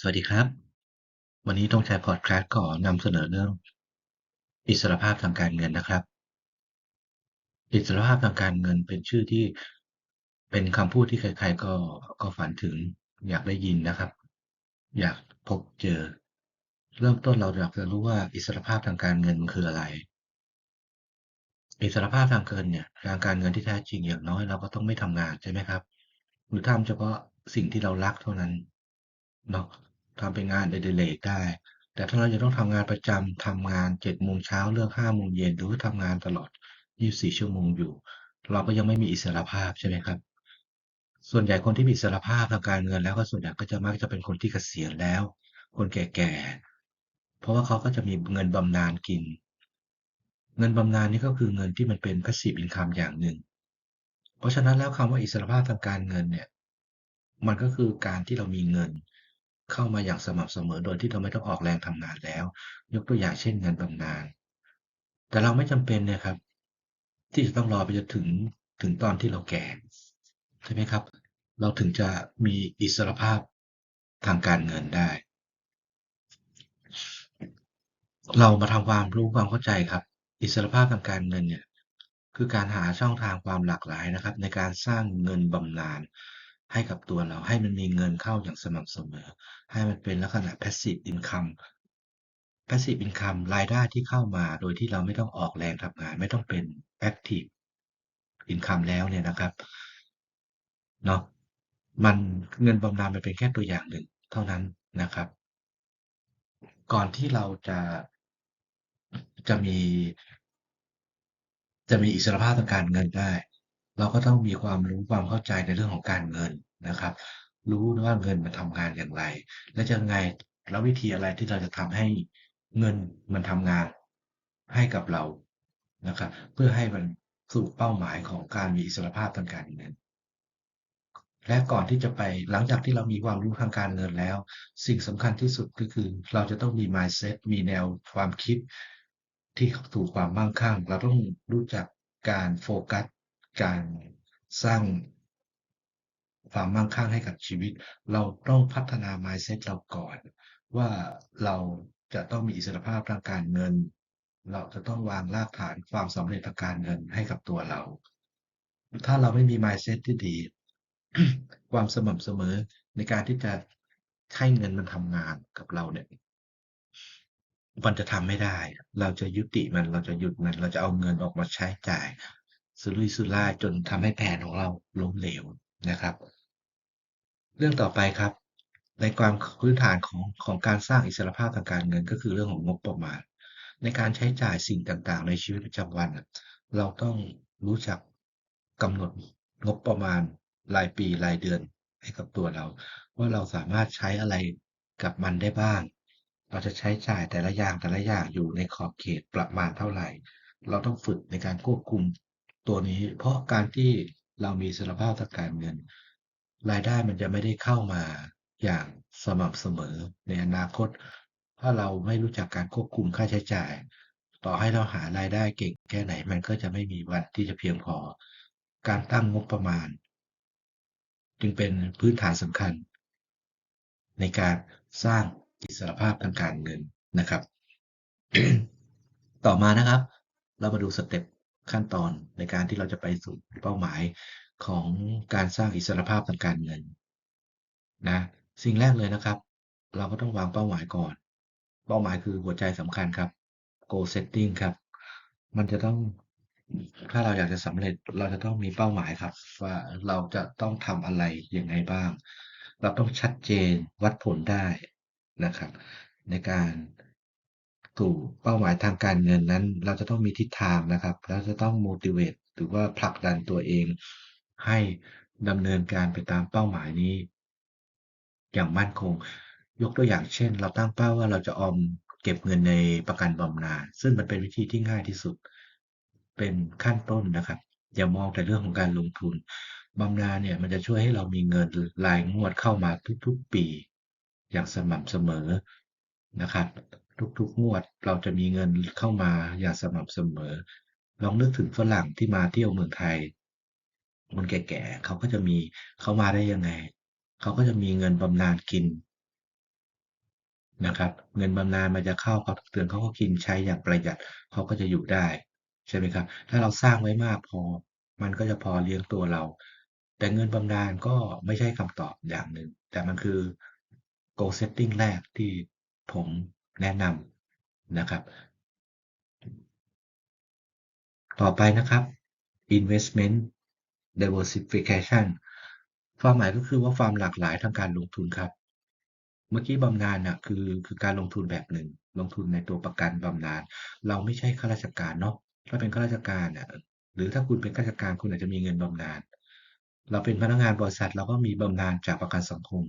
สวัสดีครับ วันนี้ต้องใช้พอดแคสต์ขอนำเสนอเรื่อง อิสรภาพทางการเงินนะครับ อิสรภาพทางการเงินเป็นชื่อที่เป็นคำพูดที่ใครๆก็ก็ฝันถึงอยากได้ยินนะครับ อยากพบเจอ เริ่มต้นเราอยากจะรู้ว่าอิสรภาพทางการเงินคืออะไร อิสรภาพทางเงินเนี่ยทางการเงินที่แท้จริงอย่างน้อยเราก็ต้องไม่ทำงานใช่ไหมครับ หรือทำเฉพาะสิ่งที่เรารักเท่านั้นเนาะ ทำเป็นงานอดิเรกได้ แต่ถ้าเราจะต้องทำงานประจำทำงาน7โมงเช้าเลิก5โมงเย็นหรือว่าทำงานตลอด 24 ชั่วโมงอยู่ เราก็ยังไม่มีอิสรภาพใช่ไหมครับ ส่วนใหญ่คนที่มีอิสรภาพทางการเงินแล้วก็ส่วนใหญ่ก็จะมักจะเป็นคนที่เกษียณแล้ว คนแก่ๆ เพราะว่าเขาก็จะมีเงินบำนาญกิน เงินบำนาญนี่ก็คือเงินที่มันเป็น passive income อย่างหนึ่ง เพราะฉะนั้นแล้วคำว่าอิสรภาพทางการเงินเนี่ย มันก็คือการที่เรามีเงิน เข้ามาอย่างสม่ำเสมอ โดยที่เราไม่ต้องออกแรงทำงานแล้ว ยกตัวอย่างเช่นเงินบำนาญแต่เราไม่จำเป็นนะครับ ที่จะต้องรอไปจนถึงถึงตอนที่เราแก่ใช่ไหมครับ เราถึงจะมีอิสรภาพทางการเงินได้ เรามาทำความรู้ความเข้าใจครับ อิสรภาพทางการเงินเนี่ยคือการหาช่องทางความหลากหลายนะครับ ในการสร้างเงินบำนาญ ให้กับตัวเรา ให้มันมีเงินเข้าอย่างสม่ำเสมอ ให้มันเป็นลักษณะ passive income passive income รายได้ที่เข้ามาโดยที่เราไม่ต้องออกแรงทำงาน ไม่ต้องเป็น active income แล้วเนี่ยนะครับเนาะมันเงินบำนาญมันเป็นแค่ตัวอย่างหนึ่งเท่านั้นนะครับ ก่อนที่เราจะจะมี จะมีอิสรภาพทางการเงินได้ เราก็ต้องมีความรู้ความเข้าใจในเรื่องของการเงินนะครับ รู้ว่าเงินมันทำงานอย่างไร และจะไงแล้ววิธีอะไรที่เราจะทำให้เงินมันทำงานให้กับเรานะครับ เพื่อให้มันสู่เป้าหมายของการมีอิสรภาพทางการเงิน และก่อนที่จะไปหลังจากที่เรามีความรู้ทางการเงินแล้ว สิ่งสำคัญที่สุดก็คือ เราจะต้องมี mindset มีแนวความคิดที่สู่ความมั่งคั่ง เราต้องรู้จักการโฟกัส การสร้างความมั่งคั่งให้กับชีวิต เราต้องพัฒนา mindset เราก่อน ว่าเราจะต้องมีอิสรภาพทางการเงิน เราจะต้องวางรากฐานความสำเร็จทางการเงินให้กับตัวเรา ถ้าเราไม่มี mindset ที่ดี ความสม่ำเสมอในการที่จะให้เงินมันทำงานกับเราเนี่ยมันจะทำไม่ได้ เราจะยุติมัน เราจะหยุดมัน เราจะเอาเงินออกมาใช้จ่าย สุรุ่ยสุร่ายจนทำให้แผนของเราล้มเหลวนะครับ เรื่องต่อไปครับ ในความพื้นฐานของของการสร้างอิสรภาพทางการเงินก็คือเรื่องของงบประมาณ ในการใช้จ่ายสิ่งต่างๆ ในชีวิตประจำวัน เราต้องรู้จักกำหนดงบประมาณรายปีรายเดือนให้กับตัวเรา ว่าเราสามารถใช้อะไรกับมันได้บ้าง เราจะใช้จ่ายแต่ละอย่างแต่ละอย่างอยู่ในขอบเขตประมาณเท่าไหร่ เราต้องฝึกในการควบคุม ตัวนี้ เพราะการที่เรามีสรภาพทางการเงิน รายได้มันจะไม่ได้เข้ามาอย่างสม่ำเสมอในอนาคต ถ้าเราไม่รู้จักการควบคุมค่าใช้จ่าย ต่อให้เราหารายได้เก่งแค่ไหนมันก็จะไม่มีวันที่จะเพียงพอ การตั้งงบประมาณ จึงเป็นพื้นฐานสำคัญ ในการสร้างอิสรภาพทางการเงินนะครับ ต่อมานะครับ เรามาดูสเต็ป ขั้นตอนในการที่เราจะไปสู่เป้าหมายของการสร้างอิสรภาพทางการเงินนะสิ่งแรกเลยนะครับ เราก็ต้องวางเป้าหมายก่อน เป้าหมายคือหัวใจสำคัญครับ goal setting ครับ มันจะต้องถ้าเราอยากจะสำเร็จเราจะต้องมีเป้าหมายครับ ว่าเราจะต้องทำอะไรยังไงบ้าง เราต้องชัดเจนวัดผลได้นะครับ ในการ สู่เป้าหมายทางการเงินนั้น เราจะต้องมีทิศทางนะครับเราจะต้อง motivate หรือว่าผลักดันตัวเอง ให้ดำเนินการไปตามเป้าหมายนี้ อย่างมั่นคง ยกตัวอย่างเช่น เราตั้งเป้าว่าเราจะออมเก็บเงินในประกันบำนาญซึ่งมันเป็นวิธีที่ง่ายที่สุด เป็นขั้นต้นนะครับ อย่ามองแต่เรื่องของการลงทุนบำนาญเนี่ยมันจะช่วยให้เรามีเงินรายงวดเข้ามาทุกๆปี อย่างสม่ำเสมอนะครับ ทุกๆงวด เราจะมีเงินเข้ามาอย่างสม่ำเสมอ ลองนึกถึงฝรั่งที่มาเที่ยวเมืองไทยคนแก่ๆเขาก็จะมีเขามาได้ยังไง เขาก็จะมีเงินบำนาญกินนะครับ เงินบำนาญมันจะเข้าเขาเดือนเขาก็กินใช้อย่างประหยัดเขาก็จะอยู่ได้ใช่ไหมครับ ถ้าเราสร้างไว้มากพอ มันก็จะพอเลี้ยงตัวเรา แต่เงินบำนาญก็ไม่ใช่คำตอบอย่างหนึ่ง แต่มันคือ goal setting แรกที่ผม แนะนำนะครับ ต่อไปนะครับ investment diversification ความหมายก็คือว่าความหลากหลายทางการลงทุนครับ เมื่อกี้บำนาญน่ะคือคือการลงทุนแบบหนึ่ง ลงทุนในตัวประกันบำนาญเราไม่ใช่ข้าราชการเนาะถ้าเป็นข้าราชการน่ะหรือถ้าคุณเป็นข้าราชการคุณอาจจะมีเงินบำนาญเราเป็นพนักงานบริษัทเราก็มีบำนาญจากประกันสังคม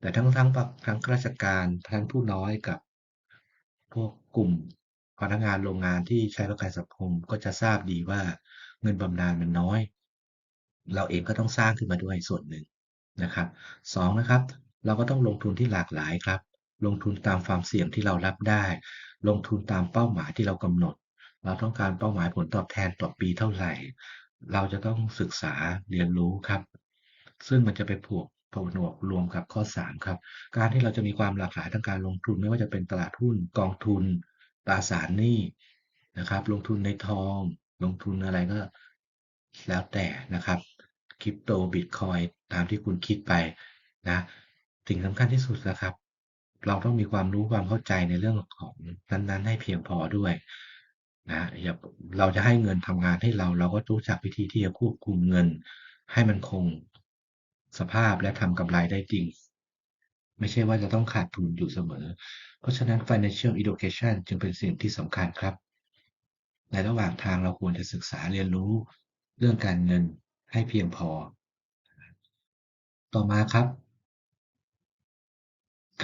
แต่ทั้งทั้งทั้งข้าราชการทั้งผู้น้อยกับ พวกกลุ่มพนักงานโรงงานที่ใช้ประกันสังคมก็จะทราบดีว่าเงินบำนาญมันน้อย เราเองก็ต้องสร้างขึ้นมาด้วยส่วนหนึ่งนะครับ2นะครับ เราก็ต้องลงทุนที่หลากหลายครับ ลงทุนตามความเสี่ยงที่เรารับได้ ลงทุนตามเป้าหมายที่เรากำหนด เราต้องการเป้าหมายผลตอบแทนต่อปีเท่าไหร่ เราจะต้องศึกษาเรียนรู้ครับ ซึ่งมันจะไปผูก ผนวกรวมกับข้อ 3 ครับ การที่เราจะมีความหลากหลายทางการลงทุนไม่ว่าจะเป็นตลาดหุ้นกองทุนตราสารหนี้นะครับ ลงทุนในทอง ลงทุนอะไรก็แล้วแต่นะครับคริปโตบิตคอยตามที่คุณคิดไปนะสิ่งสำคัญที่สุดนะครับ เราต้องมีความรู้ความเข้าใจในเรื่องของนั้นๆ ให้เพียงพอด้วยนะอย่าเราจะให้เงินทำงานให้เรา เราก็รู้จักวิธีที่จะควบคุมเงินให้มันคง สภาพและทำกำไรได้จริง ไม่ใช่ว่าจะต้องขาดทุนอยู่เสมอ เพราะฉะนั้น financial education จึงเป็นสิ่งที่สำคัญครับ ในระหว่างทางเราควรจะศึกษาเรียนรู้เรื่องการเงินให้เพียงพอ ต่อมาครับ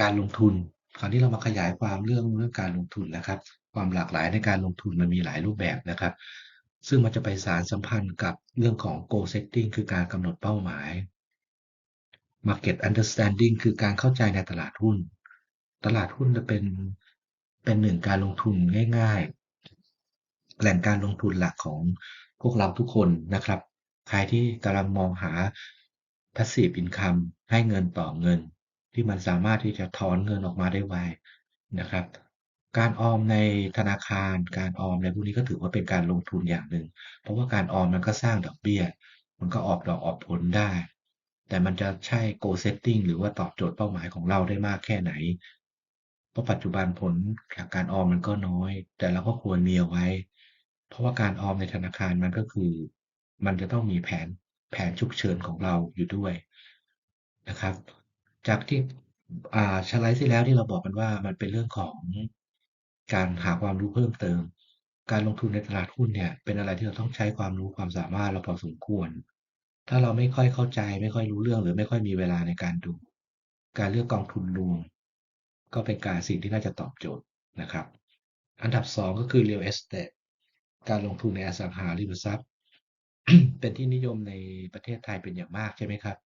การลงทุน คราวนี้เรามาขยายความเรื่องเรื่องการลงทุนนะครับ ความหลากหลายในการลงทุนมันมีหลายรูปแบบนะครับซึ่งมันจะไปสารสัมพันธ์กับเรื่องของ goal setting คือการกำหนดเป้าหมาย market understanding คือการเข้าใจในตลาดหุ้น ตลาดหุ้นจะเป็นเป็นหนึ่งการลงทุนง่ายๆ แหล่งการลงทุนหลักของพวกเราทุกคนนะครับ ใครที่กำลังมองหา passive income ให้เงินต่อเงิน ที่มันสามารถที่จะถอนเงินออกมาได้ไวนะครับ การออมในธนาคาร การออมในพวกนี้ก็ถือว่าเป็นการลงทุนอย่างหนึ่ง เพราะว่าการออมมันก็สร้างดอกเบี้ย มันก็ออกดอกออกผลได้ แต่มันจะใช่ goal setting หรือว่าตอบโจทย์เป้าหมายของเราได้มากแค่ไหน เพราะปัจจุบันผลจากการออมมันก็น้อย แต่เราก็ควรมีเอาไว้ เพราะว่าการออมในธนาคารมันก็คือ มันจะต้องมีแผนแผนฉุกเฉินของเราอยู่ด้วยนะครับ จากที่อ่าสไลด์ที่แล้วที่เราบอกกันว่ามันเป็นเรื่องของการหาความรู้เพิ่มเติม การลงทุนในตลาดหุ้นเนี่ย เป็นอะไรที่เราต้องใช้ความรู้ความสามารถเราพอสมควร ถ้าเราไม่ค่อยเข้าใจ ไม่ค่อยรู้เรื่อง หรือไม่ค่อยมีเวลาในการดู การเลือกกองทุนรวม ก็เป็นการสิ่งที่น่าจะตอบโจทย์นะครับ อันดับ 2 ก็คือ real estate การลงทุนในอสังหาริมทรัพย์ เป็นที่นิยมในประเทศไทยเป็นอย่างมากใช่ไหมครับ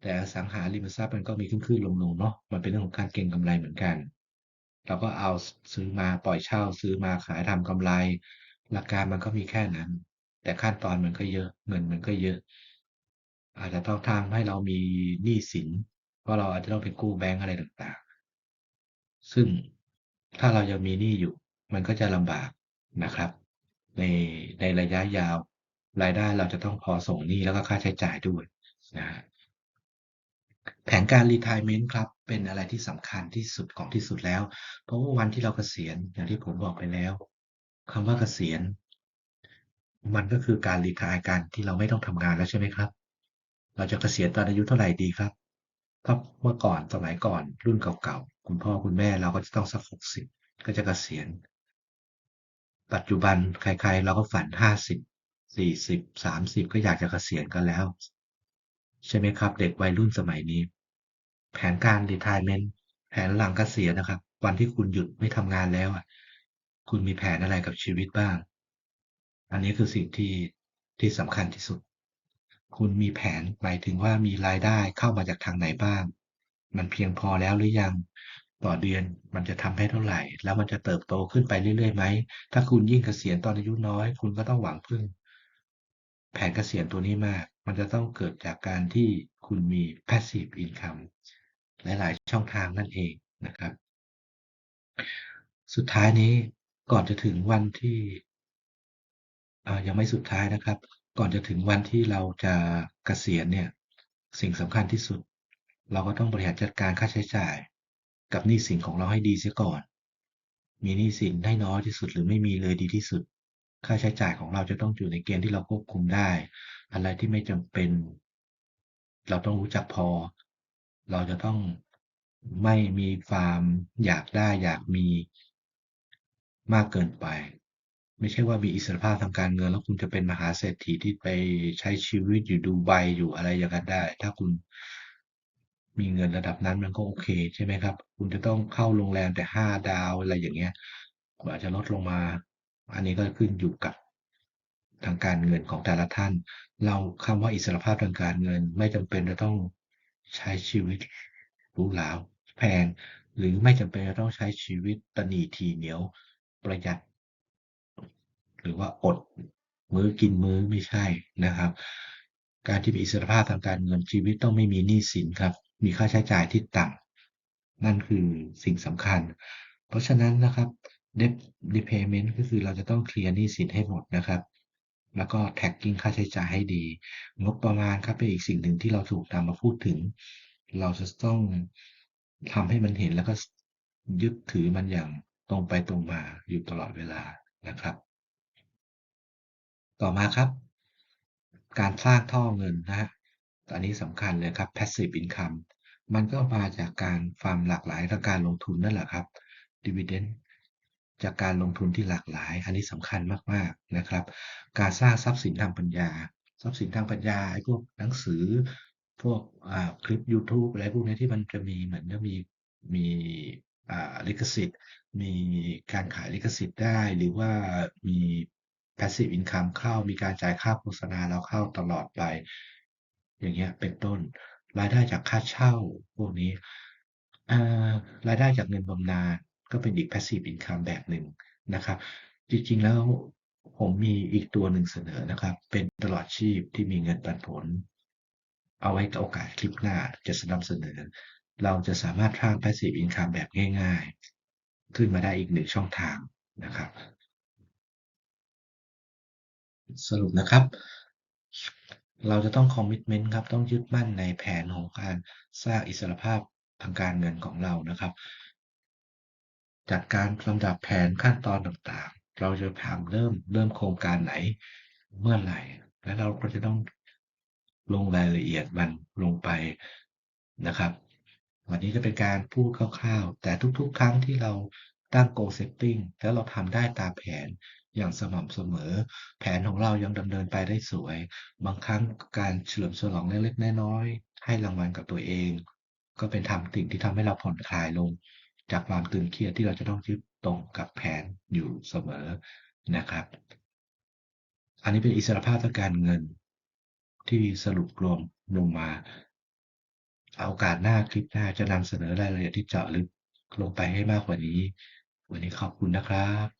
แต่อสังหาริมทรัพย์มันก็มีขึ้นๆลงๆเนาะมันเป็นเรื่องของการเก็งกำไรเหมือนกันเราก็เอาซื้อมาปล่อยเช่า ซื้อมาขายทำกำไร หลักการมันก็มีแค่นั้น แต่ขั้นตอนมันก็เยอะ เงินมันก็เยอะ อาจจะต้องทำให้เรามีหนี้สิน เพราะเราอาจจะต้องไปกู้แบงก์อะไรต่างๆ ซึ่งถ้าเรายังมีหนี้อยู่ มันก็จะลำบากนะครับ ในในระยะยาวรายได้เราจะต้องพอส่งหนี้แล้วก็ค่าใช้จ่ายด้วยนะแผนการ retirement ครับ เป็นอะไรที่สำคัญที่สุดของที่สุดแล้ว เพราะว่าวันที่เราเกษียณอย่างที่ผมบอกไปแล้วคำว่าเกษียณ มันก็คือการ retire การที่เราไม่ต้องทำงานแล้วใช่ไหมครับ เราจะเกษียณตอนอายุเท่าไหร่ดีครับถ้าเมื่อก่อนสมัยก่อนรุ่นเก่าๆ คุณพ่อคุณแม่เราก็จะต้องสัก60ก็จะเกษียณ ปัจจุบันใครๆ เราก็ฝัน50 40 30ก็อยากจะเกษียณกันแล้ว ใช่ไหมครับ เด็กวัยรุ่นสมัยนี้ แผนการ retirement แผนหลังเกษียณนะครับ วันที่คุณหยุดไม่ทำงานแล้วอะ คุณมีแผนอะไรกับชีวิตบ้าง อันนี้คือสิ่งที่ที่สำคัญที่สุด คุณมีแผนหมายถึงว่ามีรายได้เข้ามาจากทางไหนบ้าง มันเพียงพอแล้วหรือยังต่อเดือนมันจะทำให้เท่าไหร่ แล้วมันจะเติบโตขึ้นไปเรื่อยๆไหม ถ้าคุณยิ่งเกษียณตอนอายุน้อย คุณก็ต้องหวังพึ่ง แผนเกษียณตัวนี้มาก มันจะต้องเกิดจากการที่คุณมี passive income หลายๆ ช่องทางนั่นเองนะครับ สุดท้ายนี้ก่อนจะถึงวันที่ อ่ายังไม่สุดท้ายนะครับ ก่อนจะถึงวันที่เราจะเกษียณเนี่ย สิ่งสำคัญที่สุด เราก็ต้องบริหารจัดการค่าใช้จ่าย กับหนี้สินของเราให้ดีเสียก่อน มีหนี้สินให้น้อยที่สุดหรือไม่มีเลยดีที่สุด ค่าใช้จ่ายของเราจะต้องอยู่ในเกณฑ์ที่เราควบคุมได้ อะไรที่ไม่จำเป็น เราต้องรู้จักพอ เราจะต้องไม่มีความอยากได้อยากมีมากเกินไป ไม่ใช่ว่ามีอิสรภาพทางการเงิน แล้วคุณจะเป็นมหาเศรษฐีที่ไปใช้ชีวิตอยู่ดูไบอยู่อะไรอย่างนั้นได้ ถ้าคุณมีเงินระดับนั้นมันก็โอเคใช่ไหมครับ คุณจะต้องเข้าโรงแรมแต่5ดาวอะไรอย่างเงี้ยคุณอาจจะลดลงมา อันนี้ก็ขึ้นอยู่กับทางการเงินของแต่ละท่าน เราคำว่าอิสรภาพทางการเงิน ไม่จำเป็นจะต้องใช้ชีวิตหรูหราแพง หรือไม่จำเป็นจะต้องใช้ชีวิตตนีถี่เหนียวประหยัด หรือว่าอดมื้อกินมื้อไม่ใช่นะครับ การที่มีอิสรภาพทางการเงินชีวิตต้องไม่มีหนี้สินครับ มีค่าใช้จ่ายที่ต่ำนั่นคือสิ่งสำคัญ เพราะฉะนั้นนะครับ Debt Repayment ก็คือเราจะต้องเคลียร์หนี้สินให้หมดนะครับแล้วก็ tracking ค่าใช้จ่ายให้ดี งบประมาณครับเป็นอีกสิ่งหนึ่งที่เราถูกนำมาพูดถึง เราจะต้องทำให้มันเห็นแล้วก็ยึดถือมันอย่างตรงไปตรงมาอยู่ตลอดเวลานะครับ ต่อมาครับ การสร้างท่อเงินนะครับอันนี้สำคัญเลยครับ Passive Income มันก็มาจากการความหลากหลายทางการลงทุนนั่นแหละครับ Dividend จากการลงทุนที่หลากหลาย อันนี้สำคัญมากๆนะครับ การสร้างทรัพย์สินทางปัญญา ทรัพย์สินทางปัญญาไอ้พวกหนังสือ พวกคลิปยูทูบอะไรพวกนี้ที่มันจะมีเหมือนจะมีมีลิขสิทธิ์ มีการขายลิขสิทธิ์ได้ หรือว่ามี Passive Income เข้ามีการจ่ายค่าโฆษณาเราเข้าตลอดไป อย่างเงี้ยเป็นต้น รายได้จากค่าเช่าพวกนี้รายได้จากเงินบำนาญก็เป็นอีก Passive Income แบบหนึ่งนะครับ จริงๆแล้วผมมีอีกตัวหนึ่งเสนอนะครับ เป็นตลอดชีพที่มีเงินปันผล เอาไว้โอกาสคลิปหน้าจะนำเสนอ เราจะสามารถสร้าง Passive Income แบบง่าย ๆ ขึ้นมาได้อีก1ช่องทางนะครับ สรุปนะครับ เราจะต้อง Commitment ครับ ต้องยึดมั่นในแผนของการสร้างอิสรภาพทางการเงินของเรานะครับ จัดการลำดับแผนขั้นตอนต่างๆ เราจะถามเริ่มเริ่มโครงการไหนเมื่อไหร่ และเราก็จะต้องลงรายละเอียดมันลงไปนะครับ วันนี้จะเป็นการพูดคร่าวๆ แต่ทุกๆ ครั้งที่เราตั้ง Goal Setting แล้วเราทำได้ตามแผน อย่างสม่ำเสมอ แผนของเรายังดำเนินไปได้สวย บางครั้งการเฉลิมฉลองเล็กๆน้อยๆให้รางวัลกับตัวเอง ก็เป็นทำสิ่งที่ทำให้เราผ่อนคลายลง จากความตึงเครียดที่เราจะต้องยึดตรงกับแผนอยู่เสมอนะครับ อันนี้เป็นอิสรภาพทางการเงิน ที่สรุปรวมลงมาโอกาสหน้าคลิปหน้าจะนำเสนอรายละเอียดที่เจาะลึกลงไปให้มากกว่านี้ วันนี้ขอบคุณนะครับ